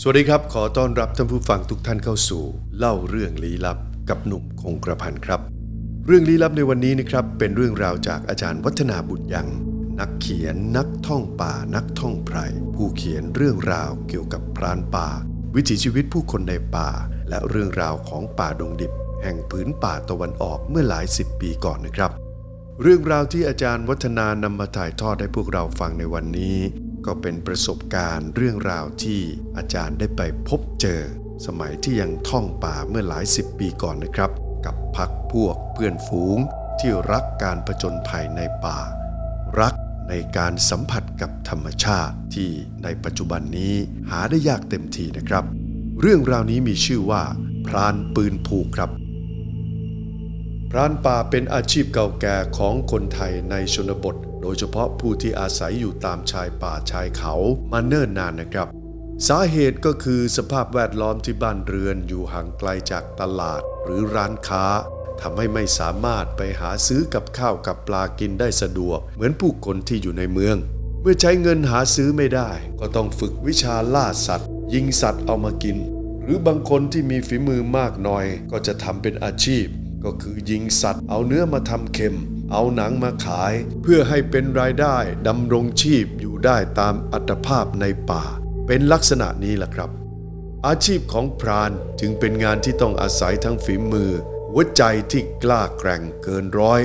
สวัสดีครับ ขอต้อนรับท่านผู้ฟังทุกท่านเข้าสู่ เล่าเรื่องลี้ลับกับหนุ่มคงกระพันครับ เรื่องลี้ลับในวันนี้นะครับเป็นเรื่องราวจากอาจารย์วัฒนาบุญยังนักเขียนนักท่องป่านักท่องไพรผู้เขียนเรื่องราวเกี่ยวกับพรานป่า วิถีชีวิตผู้คนในป่า และเรื่องราวของป่าดงดิบ แห่งผืนป่าตะวันออกเมื่อหลายสิบปีก่อนนะครับ เรื่องราวที่อาจารย์วัฒนานำมาถ่ายทอดให้พวกเราฟังในวันนี้ ก็เป็นประสบการณ์เรื่องราวที่อาจารย์ได้ไปพบเจอ สมัยที่ยังท่องป่าเมื่อหลายสิบปีก่อนนะครับ กับพักพวกเพื่อนฝูง ที่รักการผจญภัยในป่า รักในการสัมผัสกับธรรมชาติที่ในปัจจุบันนี้หาได้ยากเต็มทีนะครับ เรื่องราวนี้มีชื่อว่า พรานปืนผูกครับพรานป่าเป็นอาชีพเก่าแก่ของคนไทยในชนบท ดยเฉพาะผู้ที่อาศัยอยู่ตามชายป่าชายเขามาเนิ่นนานนะครับ สาเหตุก็คือสภาพแวดล้อมที่บ้านเรือนอยู่ห่างไกลจากตลาดหรือร้านค้าทำให้ไม่สามารถไปหาซื้อกับข้าวกับปลากินได้สะดวก เหมือนผู้คนที่อยู่ในเมือง เมื่อใช้เงินหาซื้อไม่ได้ ก็ต้องฝึกวิชาล่าสัตว์ ยิงสัตว์เอามากิน หรือบางคนที่มีฝีมือมากหน่อย ก็จะทำเป็นอาชีพ ก็คือยิงสัตว์เอาเนื้อมาทำเค็ม เอาหนังมาขายเพื่อให้เป็นรายได้ดำรงชีพอยู่ได้ตามอัตภาพในป่า เป็นลักษณะนี้แหละครับ อาชีพของพรานจึงเป็นงานที่ต้องอาศัยทั้งฝีมือ หัวใจที่กล้าแกร่งเกินร้อย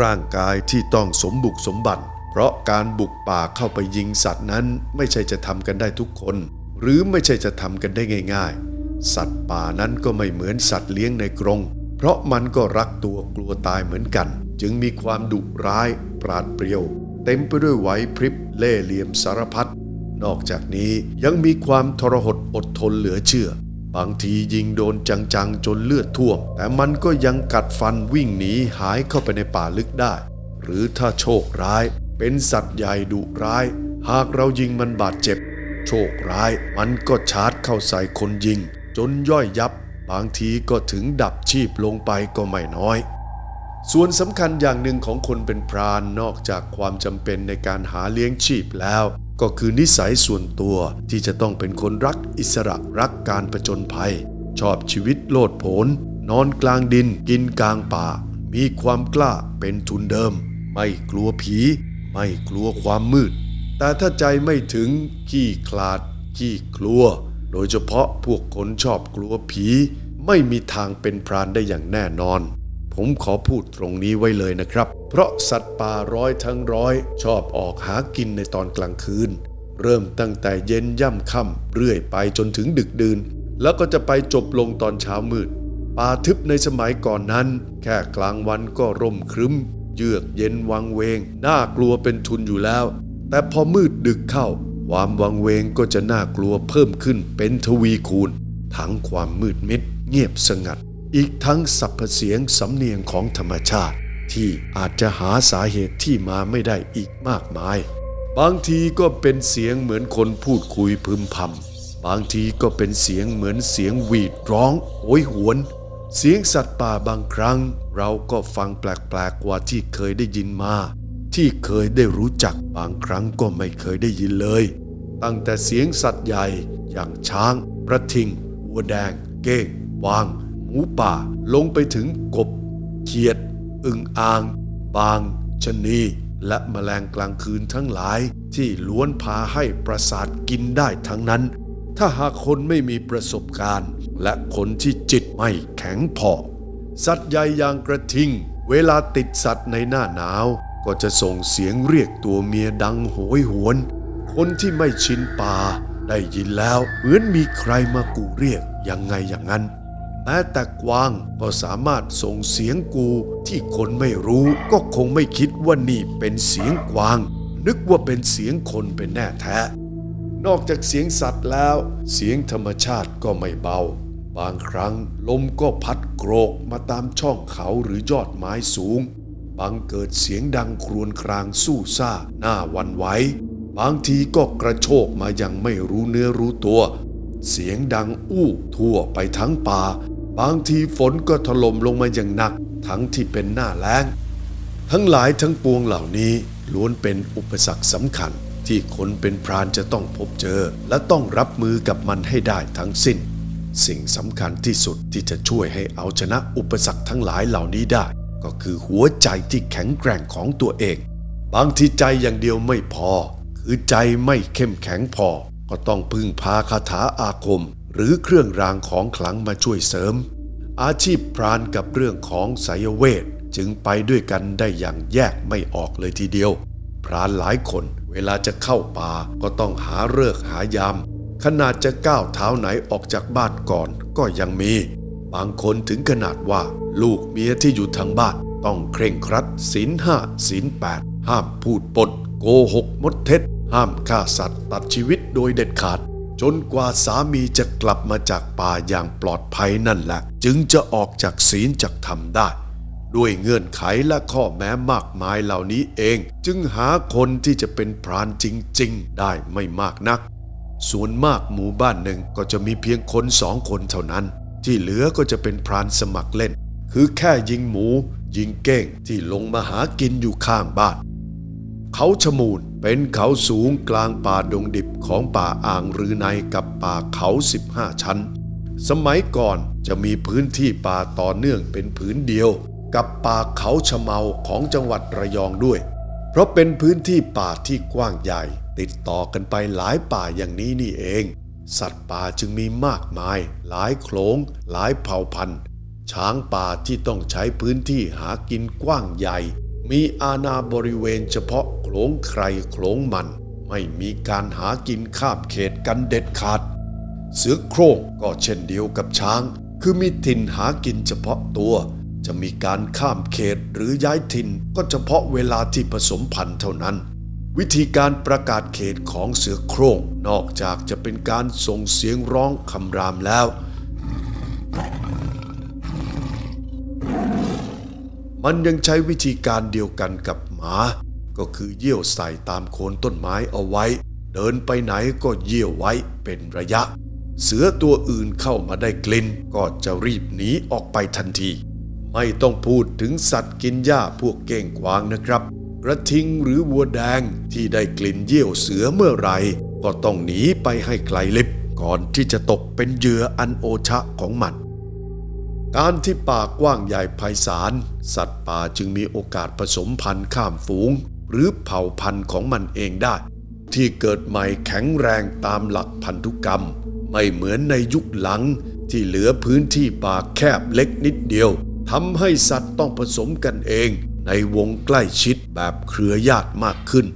ร่างกายที่ต้องสมบุกสมบันเพราะการบุกป่าเข้าไปยิงสัตว์นั้น ไม่ใช่จะทำกันได้ทุกคน หรือไม่ใช่จะทำกันได้ง่าย ๆ สัตว์ป่านั้นก็ไม่เหมือนสัตว์เลี้ยงในกรงเพราะมันก็รักตัวกลัวตายเหมือนกัน จึงมีความดุร้ายปราดเปรียว เต็มไปด้วยไหวพริบเล่เหลี่ยมสารพัดนอกจากนี้ยังมีความทรหดอดทนเหลือเชื่อ บางทียิงโดนจังๆจนเลือดท่วม แต่มันก็ยังกัดฟันวิ่งหนีหายเข้าไปในป่าลึกได้ หรือถ้าโชคร้าย เป็นสัตว์ใหญ่ดุร้าย หากเรายิงมันบาดเจ็บ โชคร้ายมันก็ชาร์จเข้าใส่คนยิง จนย่อยยับ บางทีก็ถึงดับชีพลงไปก็ไม่น้อย ส่วนสำคัญอย่างหนึ่งของคนเป็นพรานนอกจากความจำเป็นในการหาเลี้ยงชีพแล้ว ก็คือนิสัยส่วนตัวที่จะต้องเป็นคนรักอิสระรักการผจญภัย ชอบชีวิตโลดโผน นอนกลางดินกินกลางป่า มีความกล้าเป็นทุนเดิม ไม่กลัวผี ไม่กลัวความมืด แต่ถ้าใจไม่ถึงขี้คลาด ขี้กลัว โดยเฉพาะพวกคนชอบกลัวผี ไม่มีทางเป็นพรานได้อย่างแน่นอน ผมขอพูดตรงนี้ไว้เลยนะครับ เพราะสัตว์ป่าร้อยทั้งร้อย ชอบออกหากินในตอนกลางคืน เริ่มตั้งแต่เย็นย่ำค่ำเรื่อยไปจนถึงดึกดื่น แล้วก็จะไปจบลงตอนเช้ามืด ป่าทึบในสมัยก่อนนั้น แค่กลางวันก็ร่มครึ้ม เยือกเย็นวังเวง น่ากลัวเป็นทุนอยู่แล้ว แต่พอมืดดึกเข้า ความวังเวงก็จะน่ากลัวเพิ่มขึ้นเป็นทวีคูณ ทั้งความมืดมิดเงียบสงัด อีกทั้งสรรพเสียงสำเนียงของธรรมชาติ ที่อาจจะหาสาเหตุที่มาไม่ได้อีกมากมาย บางทีก็เป็นเสียงเหมือนคนพูดคุยพึมพำบางทีก็เป็นเสียงเหมือนเสียงหวีดร้องโหยหวน เสียงสัตว์ป่าบางครั้ง เราก็ฟังแปลกๆกว่าที่เคยได้ยินมา ที่เคยได้รู้จักบางครั้งก็ไม่เคยได้ยินเลย ตั้งแต่เสียงสัตว์ใหญ่อย่างช้างประทิงวัวแดง เก้งวาง มูป่าลงไปถึงกบ เขียด อึ่งอ่าง บาง ชนี และแมลงกลางคืนทั้งหลาย ที่ล้วนพาให้ประสาทกินได้ทั้งนั้น ถ้าหากคนไม่มีประสบการณ์ และคนที่จิตไม่แข็งพอ สัตว์ใหญ่อย่างกระทิง เวลาติดสัตว์ในหน้าหนาว ก็จะส่งเสียงเรียกตัวเมียดังโหยหวน คนที่ไม่ชินป่าได้ยินแล้วเหมือนมีใครมากูเรียกยังไงอย่างนั้น แม้แต่กวางก็สามารถส่งเสียงกูที่คนไม่รู้ก็คงไม่คิดว่านี่เป็นเสียงกวาง นึกว่าเป็นเสียงคนเป็นแน่แท้ นอกจากเสียงสัตว์แล้ว เสียงธรรมชาติก็ไม่เบา บางครั้งลมก็พัดโกรกมาตามช่องเขาหรือยอดไม้สูง บางเกิดเสียงดังครวญครางสู้ซ่าหน้าวันไหวบางทีก็กระโชกมาย่างไม่รู้เนื้อรู้ตัว เสียงดังอู้ทั่วไปทั้งป่า บางทีฝนก็ถล่มลงมาอย่างหนัก ทั้งที่เป็นหน้าแล้ง ทั้งหลายทั้งปวงเหล่านี้ล้วนเป็นอุปสรรคสำคัญ ที่คนเป็นพรานจะต้องพบเจอ และต้องรับมือกับมันให้ได้ทั้งสิ้น สิ่งสำคัญที่สุดที่จะช่วยให้เอาชนะอุปสรรคทั้งหลายเหล่านี้ได้ ก็คือหัวใจที่แข็งแกร่งของตัวเอง บางทีใจอย่างเดียวไม่พอ คือใจไม่เข้มแข็งพอ ก็ต้องพึ่งพาคาถาอาคม หรือเครื่องรางของขลังมาช่วยเสริม อาชีพพรานกับเรื่องของไสยเวทจึงไปด้วยกันได้อย่างแยกไม่ออกเลยทีเดียว พรานหลายคนเวลาจะเข้าป่าก็ต้องหาเลิกหายาม ขนาดจะก้าวเท้าไหนออกจากบ้านก่อนก็ยังมี บางคนถึงขนาดว่า ลูกเมียที่อยู่ทางบ้าน ต้องเคร่งครัดศีลห้าศีลแปดห้ามพูดปด โกหกมดเท็จ ห้ามฆ่าสัตว์ตัดชีวิตโดยเด็ดขาด จนกว่าสามีจะกลับมาจากป่าอย่างปลอดภัยนั่นแหละ จึงจะออกจากศีลจากธรรมได้ ด้วยเงื่อนไขและข้อแม้มากมายเหล่านี้เอง จึงหาคนที่จะเป็นพรานจริง ๆ ได้ไม่มากนัก ส่วนมากหมู่บ้านหนึ่งก็จะมีเพียงคนสองคนเท่านั้น ที่เหลือก็จะเป็นพรานสมัครเล่น คือแค่ยิงหมู ยิงเก้งที่ลงมาหากินอยู่ข้างบ้าน เขาชมูนเป็นเขาสูงกลางป่าดงดิบของป่าอ่างรือในกับป่าเขา 15 ชั้น สมัยก่อนจะมีพื้นที่ป่าต่อเนื่องเป็นผืนเดียว กับป่าเขาชะเมาของจังหวัดระยองด้วย เพราะเป็นพื้นที่ป่าที่กว้างใหญ่ ติดต่อกันไปหลายป่าอย่างนี้นี่เอง สัตว์ป่าจึงมีมากมาย หลายโขลงหลายเผ่าพันธุ์ ช้างป่าที่ต้องใช้พื้นที่หากินกว้างใหญ่ มีอาณาบริเวณเฉพาะโขลงใครโขลงมัน ไม่มีการหากินข้ามเขตกันเด็ดขาด เสือโคร่งก็เช่นเดียวกับช้าง คือมีถิ่นหากินเฉพาะตัว จะมีการข้ามเขตหรือย้ายถิ่นก็เฉพาะเวลาที่ผสมพันธุ์เท่านั้น วิธีการประกาศเขตของเสือโคร่งนอกจากจะเป็นการส่งเสียงร้องคำรามแล้ว มันยังใช้วิธีการเดียวกันกับหมา ก็คือเยี่ยวใส่ตามโคนต้นไม้เอาไว้ เดินไปไหนก็เยี่ยวไว้เป็นระยะ เสือตัวอื่นเข้ามาได้กลิ่นก็จะรีบหนีออกไปทันที ไม่ต้องพูดถึงสัตว์กินหญ้าพวกเก้งกวางนะครับ กระทิงหรือวัวแดงที่ได้กลิ่นเยี่ยวเสือเมื่อไหรก็ต้องหนีไปให้ไกลลิบก่อนที่จะตกเป็นเหยื่ออันโอชะของมัน การที่ป่ากว้างใหญ่ไพศาล สัตว์ป่าจึงมีโอกาสผสมพันธุ์ข้ามฝูง หรือเผ่าพันธุ์ของมันเองได้ ที่เกิดใหม่แข็งแรงตามหลักพันธุกรรม ไม่เหมือนในยุคหลังที่เหลือพื้นที่ป่าแคบเล็กนิดเดียวทำให้สัตว์ต้องผสมกันเอง ในวงใกล้ชิดแบบเครือญาติมากขึ้น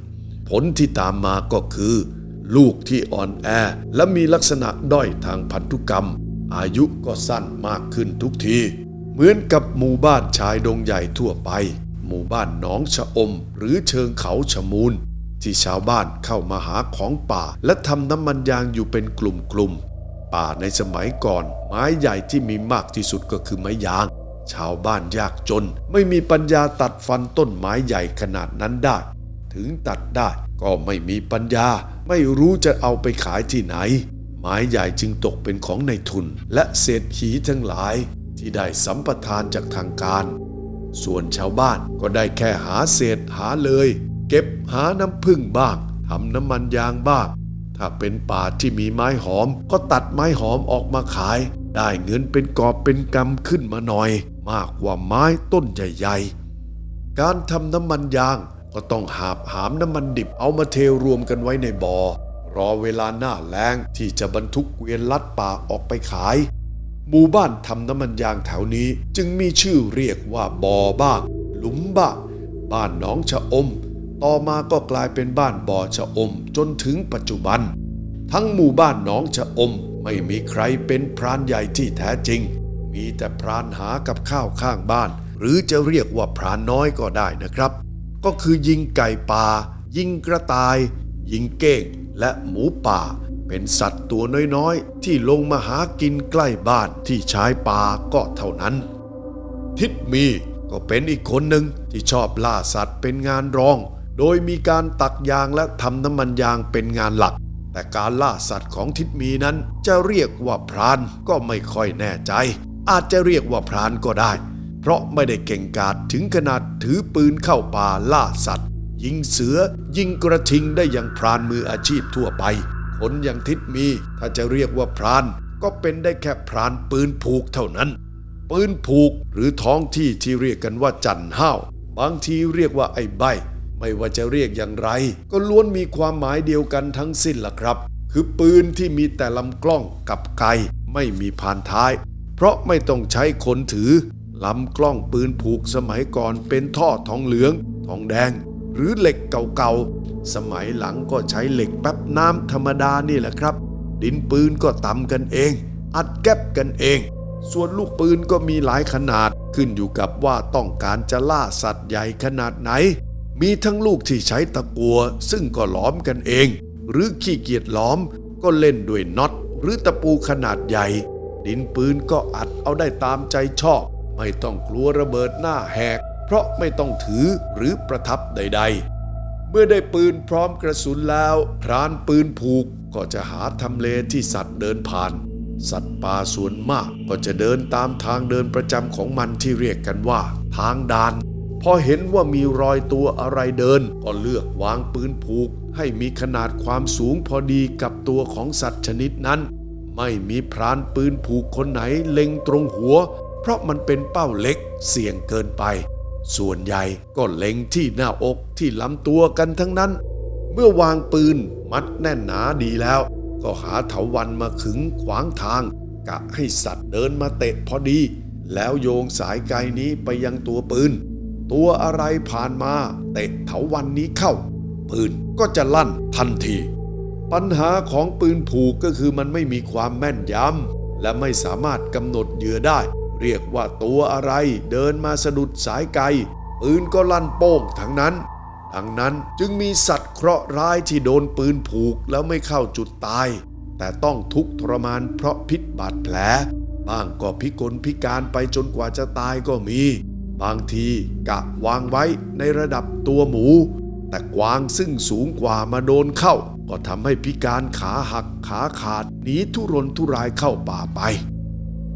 ผลที่ตามมาก็คือ ลูกที่อ่อนแอและมีลักษณะด้อยทางพันธุกรรม อายุก็สั้นมากขึ้นทุกที เหมือนกับหมู่บ้านชายดงใหญ่ทั่วไป หมู่บ้านหนองชะอม หรือเชิงเขาชะมูล ที่ชาวบ้านเข้ามาหาของป่า และทำน้ำมันยางอยู่เป็นกลุ่มๆ ป่าในสมัยก่อน ไม้ใหญ่ที่มีมากที่สุดก็คือไม้ยาง ชาวบ้านยากจน ไม่มีปัญญาตัดฟันต้นไม้ใหญ่ขนาดนั้นได้ ถึงตัดได้ก็ไม่มีปัญญา ไม่รู้จะเอาไปขายที่ไหน ไม้ใหญ่จึงตกเป็นของในทุนและเศรษฐีทั้งหลายที่ได้สัมปทานจากทางการ ส่วนชาวบ้านก็ได้แค่หาเศษหาเลย เก็บหาน้ำพึ่งบ้างทำน้ำมันยางบ้าง ถ้าเป็นป่าที่มีไม้หอม ก็ตัดไม้หอมออกมาขาย ได้เงินเป็นกอบเป็นกำขึ้นมาหน่อย มากกว่าไม้ต้นใหญ่ๆ การทำน้ำมันยางก็ต้องหาบหามน้ำมันดิบเอามาเทรวมกันไว้ในบ่อ รอเวลาหน้าแล้งที่จะบรรทุกเกวียนลัดป่าออกไปขาย หมู่บ้านทำน้ำมันยางแถวนี้จึงมีชื่อเรียกว่าบ่อบ้างหลุมบ้างบ้านหนองชะอม ต่อมาก็กลายเป็นบ้านบ่อชะอมจนถึงปัจจุบัน ทั้งหมู่บ้านหนองชะอมไม่มีใครเป็นพรานใหญ่ที่แท้จริง มีแต่พรานหากับข้าวข้างบ้าน หรือจะเรียกว่าพรานน้อยก็ได้นะครับ ก็คือยิงไก่ป่ายิงกระต่าย ยิงเก้ง และหมูป่า เป็นสัตว์ตัวน้อยๆ ที่ลงมาหากินใกล้บ้านที่ชายป่าก็เท่านั้น ทิดมีก็เป็นอีกคนหนึ่งที่ชอบล่าสัตว์เป็นงานรอง โดยมีการตักยางและทำน้ำมันยางเป็นงานหลัก แต่การล่าสัตว์ของทิดมีนั้นจะเรียกว่าพรานก็ไม่ค่อยแน่ใจ อาจจะเรียกว่าพรานก็ได้ เพราะไม่ได้เก่งกาจถึงขนาดถือปืนเข้าป่าล่าสัตว์ ยิงเสือยิงกระทิงได้อย่างพรานมืออาชีพทั่วไป คนอย่างทิดมีถ้าจะเรียกว่าพราน ก็เป็นได้แค่พรานปืนผูกเท่านั้น ปืนผูกหรือท้องที่ที่เรียกกันว่าจันห้าวบางทีเรียกว่าไอ้ใบ ไม่ว่าจะเรียกอย่างไร ก็ล้วนมีความหมายเดียวกันทั้งสิ้นล่ะครับ คือปืนที่มีแต่ลำกล้องกับไกไม่มีพานท้าย เพราะไม่ต้องใช้คนถือลำกล้องปืนผูกสมัยก่อนเป็นท่อทองเหลือง ทองแดง หรือเหล็กเก่าๆ สมัยหลังก็ใช้เหล็กแป๊บน้ำธรรมดานี่แหละครับ ดินปืนก็ตำกันเอง อัดแก๊บกันเอง ส่วนลูกปืนก็มีหลายขนาดขึ้นอยู่กับว่าต้องการจะล่าสัตว์ใหญ่ขนาดไหน มีทั้งลูกที่ใช้ตะกัว ซึ่งก็หลอมกันเอง หรือขี้เกียจหลอมก็เล่นด้วยน็อตหรือตะปูขนาดใหญ่ ดินปืนก็อัดเอาได้ตามใจชอบ ไม่ต้องกลัวระเบิดหน้าแหก เพราะไม่ต้องถือหรือประทับใด ๆ เมื่อได้ปืนพร้อมกระสุนแล้วพรานปืนผูกก็จะหาทำเลที่สัตว์เดินผ่าน สัตว์ป่าส่วนมากก็จะเดินตามทางเดินประจำของมันที่เรียกกันว่า ทางดานพอเห็นว่ามีรอยตัวอะไรเดิน ก็เลือกวางปืนผูก ให้มีขนาดความสูงพอดีกับตัวของสัตว์ชนิดนั้น ไม่มีพรานปืนผูกคนไหนเล็งตรงหัว เพราะมันเป็นเป้าเล็กเสี่ยงเกินไป ส่วนใหญ่ก็เล็งที่หน้าอกที่ลำตัวกันทั้งนั้น เมื่อวางปืนมัดแน่นหนาดีแล้ว ก็หาเถาวันมาขึงขวางทาง กะให้สัตว์เดินมาเตะพอดี แล้วโยงสายไกนี้ไปยังตัวปืน ตัวอะไรผ่านมาเตะเถาวันนี้เข้า ปืนก็จะลั่นทันที ปัญหาของปืนผูกก็คือมันไม่มีความแม่นยำและไม่สามารถกำหนดเหยื่อได้ เรียกว่าตัวอะไรเดินมาสะดุดสายไกปืนก็ลั่นโป้งทั้งนั้นดังนั้นจึงมีสัตว์เคราะห์ร้ายที่โดนปืนผูกแล้วไม่เข้าจุดตาย แต่ต้องทุกข์ทรมานเพราะพิษบาดแผล บ้างก็พิกลพิการไปจนกว่าจะตายก็มี บางทีกะวางไว้ในระดับตัวหมู แต่กวางซึ่งสูงกว่ามาโดนเข้า ก็ทำให้พิการขาหักขาขาดหนีทุรนทุรายเข้าป่าไป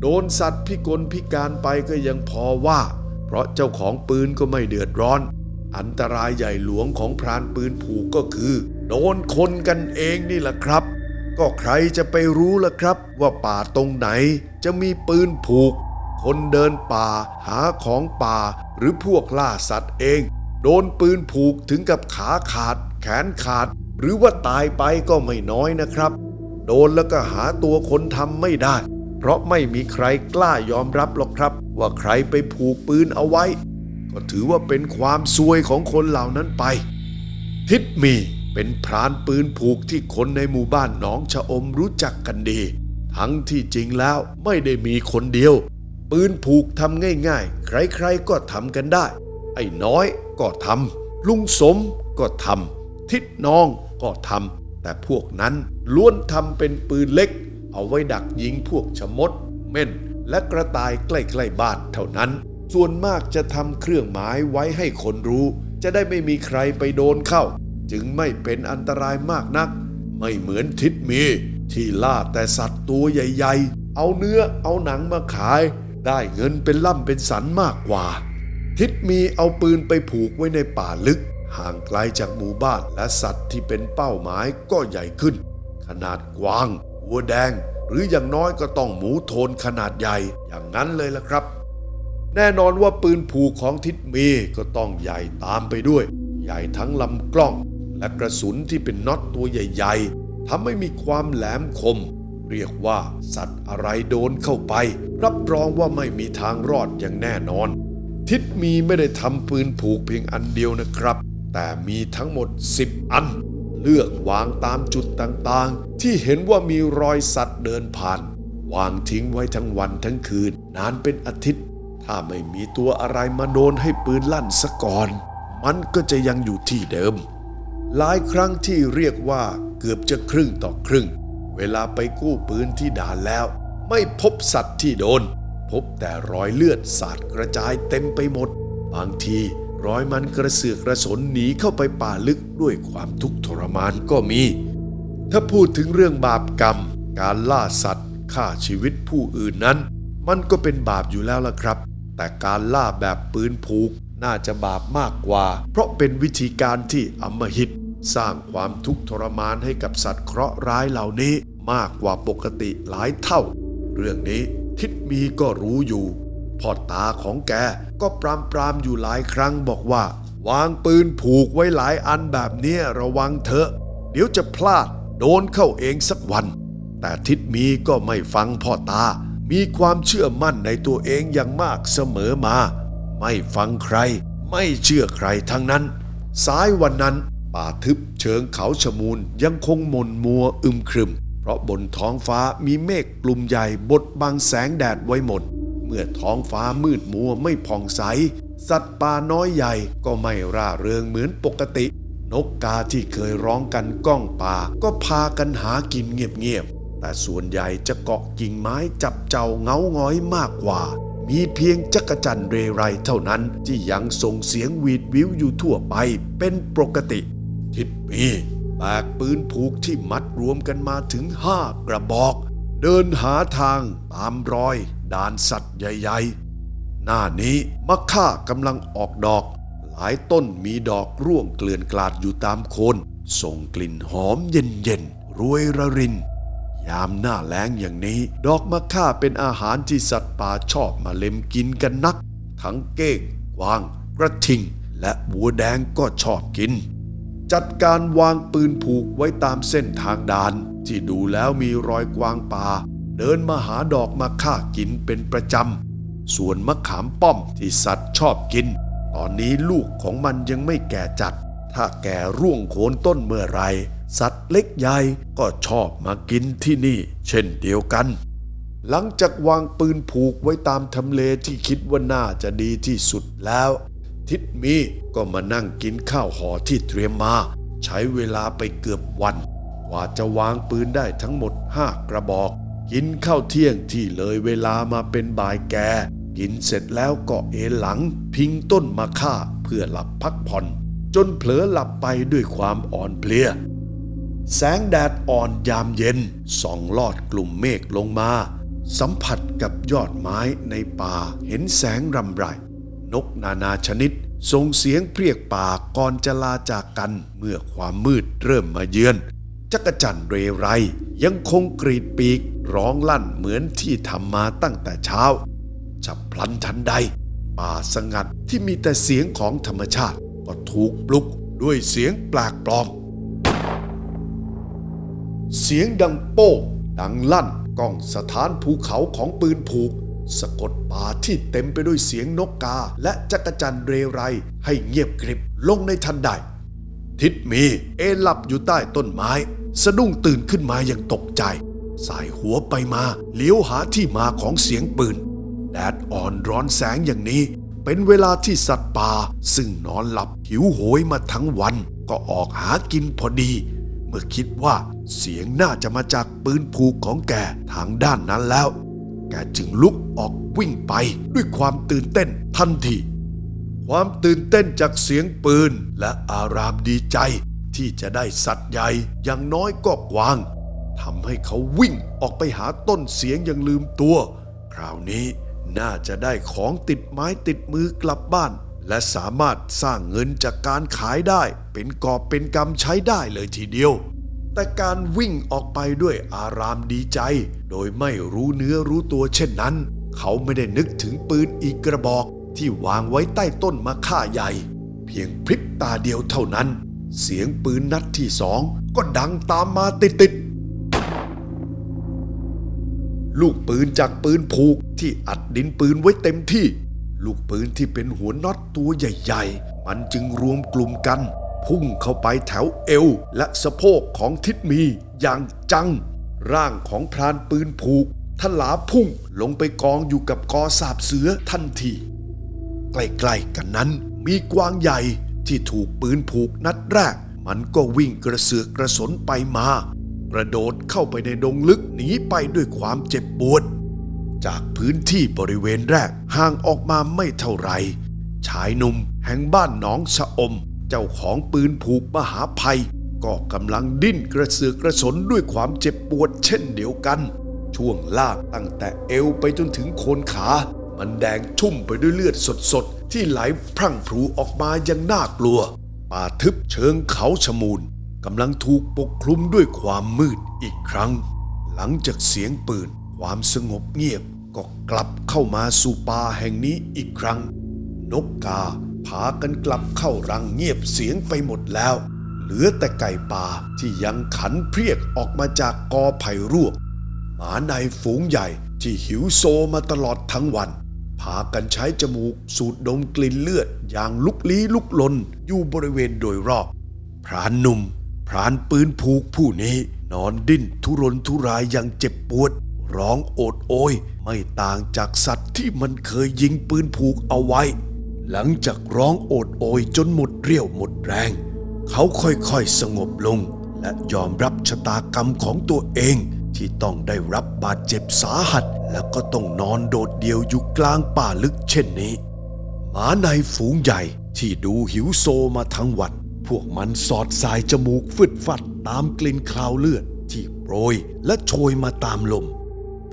โดนสัตว์พิกลพิการไปก็ยังพอว่า เพราะเจ้าของปืนก็ไม่เดือดร้อน อันตรายใหญ่หลวงของพรานปืนผูกก็คือ โดนคนกันเองนี่แหละครับ ก็ใครจะไปรู้ล่ะครับ ว่าป่าตรงไหนจะมีปืนผูก คนเดินป่าหาของป่า หรือพวกล่าสัตว์เอง โดนปืนผูกถึงกับขาขาด แขนขาด หรือว่าตายไปก็ไม่น้อยนะครับ โดนแล้วก็หาตัวคนทำไม่ได้ เพราะไม่มีใครกล้ายอมรับหรอกครับ ว่าใครไปผูกปืนเอาไว้ ก็ถือว่าเป็นความซวยของคนเหล่านั้นไป ทิดมีเป็นพรานปืนผูกที่คนในหมู่บ้านหนองชะอมรู้จักกันดี ทั้งที่จริงแล้วไม่ได้มีคนเดียว ปืนผูกทำง่ายๆ ใครๆก็ทำกันได้ ไอ้น้อยก็ทำลุงสมก็ทำทิดน้องก็ทำแต่พวกนั้นล้วนทำเป็นปืนเล็ก เอาไว้ดักยิงพวกชมด เม่น และกระต่ายใกล้ๆบ้านเท่านั้น ส่วนมากจะทำเครื่องหมายไว้ให้คนรู้ จะได้ไม่มีใครไปโดนเข้า จึงไม่เป็นอันตรายมากนัก ไม่เหมือนทิดมี ที่ล่าแต่สัตว์ตัวใหญ่ๆ เอาเนื้อเอาหนังมาขาย ได้เงินเป็นล่ำเป็นสันมากกว่า ทิดมีเอาปืนไปผูกไว้ในป่าลึกห่างไกลจากหมู่บ้านและสัตว์ที่เป็นเป้าหมายก็ใหญ่ขึ้น ขนาดกว้าง วัวแดง หรืออย่างน้อยก็ต้องหมูโทนขนาดใหญ่ อย่างนั้นเลยล่ะครับ แน่นอนว่าปืนผูกของทิดมีก็ต้องใหญ่ตามไปด้วย ใหญ่ทั้งลำกล้อง และกระสุนที่เป็นน็อตตัวใหญ่ๆทำให้มีความแหลมคม เรียกว่าสัตว์อะไรโดนเข้าไป รับรองว่าไม่มีทางรอดอย่างแน่นอน ทิดมีไม่ได้ทำปืนผูกเพียงอันเดียวนะครับ แต่มีทั้งหมด 10 อัน เลือกวางตามจุดต่างๆ ที่เห็นว่ามีรอยสัตว์เดินผ่าน วางทิ้งไว้ทั้งวันทั้งคืน นานเป็นอาทิตย์ ถ้าไม่มีตัวอะไรมาโดนให้ปืนลั่นซะก่อน มันก็จะยังอยู่ที่เดิม หลายครั้งที่เรียกว่าเกือบจะครึ่งต่อครึ่ง เวลาไปกู้ปืนที่ด่านแล้ว ไม่พบสัตว์ที่โดน พบแต่รอยเลือดสาดกระจายเต็มไปหมด บางที ร้อยมันกระเสือกกระสนหนีเข้าไปป่าลึกด้วยความทุกข์ทรมานก็มี ถ้าพูดถึงเรื่องบาปกรรม การล่าสัตว์ฆ่าชีวิตผู้อื่นนั้น มันก็เป็นบาปอยู่แล้วล่ะครับ แต่การล่าแบบปืนผูกน่าจะบาปมากกว่า เพราะเป็นวิธีการที่อำมหิต สร้างความทุกข์ทรมานให้กับสัตว์เคราะห์ร้ายเหล่านี้มากกว่าปกติหลายเท่า เรื่องนี้ทิดมีก็รู้อยู่ พ่อตาของแกก็ปรามปรามอยู่หลายครั้งบอกว่า วางปืนผูกไว้หลายอันแบบเนี้ระวังเถอะ เดี๋ยวจะพลาดโดนเข้าเองสักวัน แต่ทิดมีก็ไม่ฟังพ่อตา มีความเชื่อมั่นในตัวเองอย่างมากเสมอมา ไม่ฟังใคร ไม่เชื่อใครทั้งนั้น สายวันนั้น ป่าทึบเชิงเขาชมูลยังคงหม่นมัวอึมครึม เพราะบนท้องฟ้ามีเมฆกลุ่มใหญ่บดบังแสงแดดไว้หมด เมื่อท้องฟ้ามืดมัวไม่ผ่องใส สัตว์ป่าน้อยใหญ่ก็ไม่ร่าเริงเหมือนปกติ นกกาที่เคยร้องกันก้องป่าก็พากันหากินเงียบๆ แต่ส่วนใหญ่จะเกาะกิ่งไม้จับเจ้าเงาง้อยมากกว่า มีเพียงจักจันเรไรเท่านั้นที่ยังส่งเสียงหวีดวิวอยู่ทั่วไปเป็นปกติ ทิดมีแบกปืนผูกที่มัดรวมกันมาถึงห้ากระบอก เดินหาทางตามรอยด่านสัตว์ใหญ่ๆ หน้านี้มะค่ากำลังออกดอก หลายต้นมีดอกร่วงเกลื่อนกลาดอยู่ตามโคน ส่งกลิ่นหอมเย็นๆรวยระริน ยามหน้าแล้งอย่างนี้ ดอกมะค่าเป็นอาหารที่สัตว์ป่าชอบมาเล็มกินกันนัก ทั้งเก้งกวาง กระทิง และบัวแดงก็ชอบกิน จัดการวางปืนผูกไว้ตามเส้นทางดาน ที่ดูแล้วมีรอยกวางป่า เดินมาหาดอกมะค่ากินเป็นประจำ ส่วนมะขามป้อมที่สัตว์ชอบกิน ตอนนี้ลูกของมันยังไม่แก่จัด ถ้าแก่ร่วงโคนต้นเมื่อไร สัตว์เล็กใหญ่ก็ชอบมากินที่นี่ เช่นเดียวกัน หลังจากวางปืนผูกไว้ตามทำเลที่คิดว่าน่าจะดีที่สุดแล้ว ทิดมีก็มานั่งกินข้าวห่อที่เตรียมมา ใช้เวลาไปเกือบวัน กว่าจะวางปืนได้ทั้งหมดห้ากระบอก กินข้าวเที่ยงที่เลยเวลามาเป็นบ่ายแก่ กินเสร็จแล้วก็เอนหลัง พิงต้นมาค่าเพื่อหลับพักผ่อน จนเผลอหลับไปด้วยความอ่อนเพลีย แสงแดดอ่อนยามเย็นส่องลอดกลุ่มเมฆลงมา สัมผัสกับยอดไม้ในป่าเห็นแสงรำไร นกนานาชนิด ส่งเสียงเพียกป่าก่อนจะลาจากกันเมื่อความมืดเริ่มมาเยือน จักจั่นเรไร ยังคงกรีดปีกร้องลั่นเหมือนที่ทำมาตั้งแต่เช้าฉับพลันทันใด ป่าสงัดที่มีแต่เสียงของธรรมชาติ ก็ถูกปลุกด้วยเสียงแปลกปลอม เสียงดังโป้งดังลั่นก้องสถานภูเขาของปืนผูก สะกดป่าที่เต็มไปด้วยเสียงนกกา และจักจันเรไรให้เงียบกริบลงในทันใด ทิดมีเอหลับอยู่ใต้ต้นไม้ สะดุ้งตื่นขึ้นมาอย่างตกใจ สายหัวไปมาเลี้ยวหาที่มาของเสียงปืนแดดอ่อนร้อนแสงอย่างนี้ เป็นเวลาที่สัตว์ป่าซึ่งนอนหลับหิวโหยมาทั้งวัน ก็ออกหากินพอดี เมื่อคิดว่าเสียงน่าจะมาจากปืนผูกของแกทางด้านนั้นแล้ว แกจึงลุกออกวิ่งไปด้วยความตื่นเต้นทันทีความตื่นเต้นจากเสียงปืนและอารามดีใจ ที่จะได้สัตว์ใหญ่อย่างน้อยก็กวางทำให้เขาวิ่งออกไปหาต้นเสียงอย่างลืมตัว คราวนี้น่าจะได้ของติดไม้ติดมือกลับบ้าน และสามารถสร้างเงินจากการขายได้เป็นกอบเป็นกำใช้ได้เลยทีเดียว แต่การวิ่งออกไปด้วยอารามดีใจ โดยไม่รู้เนื้อรู้ตัวเช่นนั้น เขาไม่ได้นึกถึงปืนอีกกระบอกที่วางไว้ใต้ต้นมะค่าใหญ่ เพียงพริบตาเดียวเท่านั้น เสียงปืนนัดที่สองก็ดังตามมาติดๆลูกปืนจากปืนผูกที่อัดดินปืนไว้เต็มที่ ลูกปืนที่เป็นหัวน็อตตัวใหญ่ ๆ มันจึงรวมกลุ่มกัน พุ่งเข้าไปแถวเอวและสะโพกของทิดมีอย่างจัง ร่างของพรานปืนผูกทลาพุ่งลงไปกองอยู่กับกอสาบเสือทันที ใกล้ๆกันนั้นมีกวางใหญ่ที่ถูกปืนผูกนัดแรก มันก็วิ่งกระเสือกกระสนไปมา กระโดดเข้าไปในดงลึกหนีไปด้วยความเจ็บปวด จากพื้นที่บริเวณแรกห่างออกมาไม่เท่าไหรชายหนุ่มแห่งบ้านหนองชะอม เจ้าของปืนผูกมหาภัย ก็กำลังดิ้นกระเสือกกระสนด้วยความเจ็บปวดเช่นเดียวกัน ช่วงล่ากตั้งแต่เอวไปจนถึงโคนขา มันแดงชุ่มไปด้วยเลือดสดๆ ที่ไหลพรั่งพรูออกมาอย่างน่ากลัว ป่าทึบเชิงเขาชมูลกำลังถูกปกคลุมด้วยความมืดอีกครั้ง หลังจากเสียงปืน ความสงบเงียบก็กลับเข้ามาสู่ป่าแห่งนี้อีกครั้ง นกกา พากันกลับเข้ารังเงียบเสียงไปหมดแล้ว เหลือแต่ไก่ป่าที่ยังขันเพรียกออกมาจากกอไผ่รวก หมาในฝูงใหญ่ที่หิวโซมาตลอดทั้งวัน พากันใช้จมูกสูดดมกลิ่นเลือดอย่างลุกลี้ลุกลนอยู่บริเวณโดยรอบ พรานหนุ่ม พรานปืนผูกผู้นี้นอนดิ้นทุรนทุรายอย่างเจ็บปวด ร้องโอดโอยไม่ต่างจากสัตว์ที่มันเคยยิงปืนผูกเอาไว้ หลังจากร้องโอดโอยจนหมดเรี่ยวหมดแรง เขาค่อยๆสงบลง และยอมรับชะตากรรมของตัวเองที่ต้องได้รับบาดเจ็บสาหัส แล้วก็ต้องนอนโดดเดี่ยวอยู่กลางป่าลึกเช่นนี้ หมาในฝูงใหญ่ที่ดูหิวโซมาทั้งวัน พวกมันสอดสายจมูกฟึดฟัดตามกลิ่นคลาวเลือด ที่โปรยและโชยมาตามลม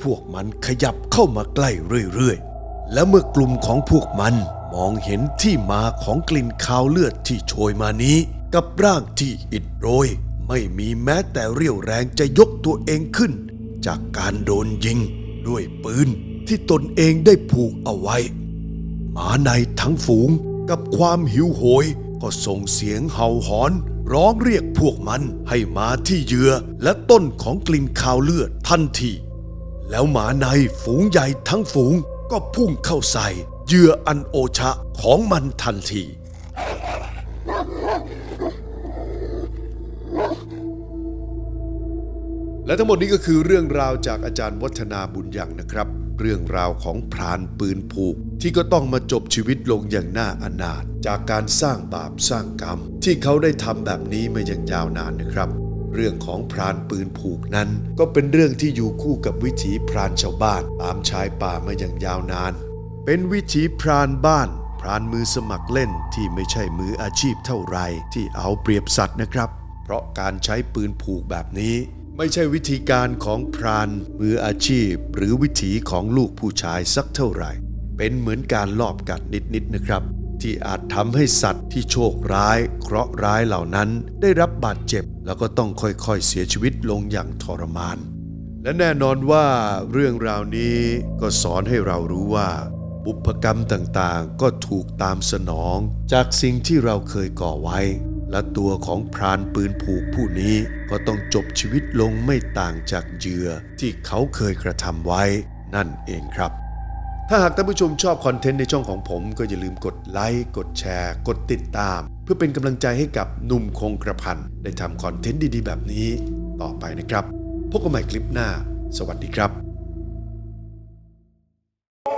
พวกมันขยับเข้ามาใกล้เรื่อยๆ และเมื่อกลุ่มของพวกมัน มองเห็นที่มาของกลิ่นคาวเลือดที่โชยมานี้ กับร่างที่อิดโรย ไม่มีแม้แต่เรี่ยวแรงจะยกตัวเองขึ้น จากการโดนยิง ด้วยปืนที่ตนเองได้ผูกเอาไว้ หมาในทั้งฝูงกับความหิวโหยก็ส่งเสียงเห่าหอน ร้องเรียกพวกมันให้มาที่เหยื่อและต้นของกลิ่นคาวเลือดทันทีแล้วหมาในฝูงใหญ่ทั้งฝูงก็พุ่งเข้าใส่ เหยื่ออันโอชะของมันทันที และทั้งหมดนี้ก็คือเรื่องราวจากอาจารย์วัฒนาบุญยังนะครับ เรื่องราวของพรานปืนผูก ที่ก็ต้องมาจบชีวิตลงอย่างน่าอนาถจากการสร้างบาปสร้างกรรม ที่เขาได้ทำแบบนี้มาอย่างยาวนานนะครับเรื่องของพรานปืนผูกนั้น ก็เป็นเรื่องที่อยู่คู่กับวิถีพรานชาวบ้านตามชายป่ามาอย่างยาวนาน เป็นวิถีพรานบ้าน พรานมือสมัครเล่นที่ไม่ใช่มืออาชีพเท่าไรที่เอาเปรียบสัตว์นะครับ เพราะการใช้ปืนผูกแบบนี้ ไม่ใช่วิธีการของพรานมืออาชีพ หรือวิถีของลูกผู้ชายสักเท่าไหร่ เป็นเหมือนการลอบกัดนิดๆนะครับ ที่อาจทำให้สัตว์ที่โชคร้าย เคราะห์ร้ายเหล่านั้น ได้รับบาดเจ็บ แล้วก็ต้องค่อยๆเสียชีวิตลงอย่างทรมานและแน่นอนว่าเรื่องราวนี้ก็สอนให้เรารู้ว่า บุพกรรมต่างๆ ก็ถูกตามสนองจากสิ่งที่เราเคยก่อไว้ และตัวของพรานปืนผูกผู้นี้ก็ต้องจบชีวิตลงไม่ต่างจากเหยื่อที่เขาเคยกระทำไว้ นั่นเองครับ ถ้าหากท่านผู้ชมชอบคอนเทนต์ในช่องของผมก็อย่าลืมกดไลค์ กดแชร์ กดติดตาม เพื่อเป็นกำลังใจให้กับหนุ่มคงกระพันได้ทำคอนเทนต์ดีๆ แบบนี้ ต่อไปนะครับพบกันใหม่คลิปหน้า สวัสดีครับ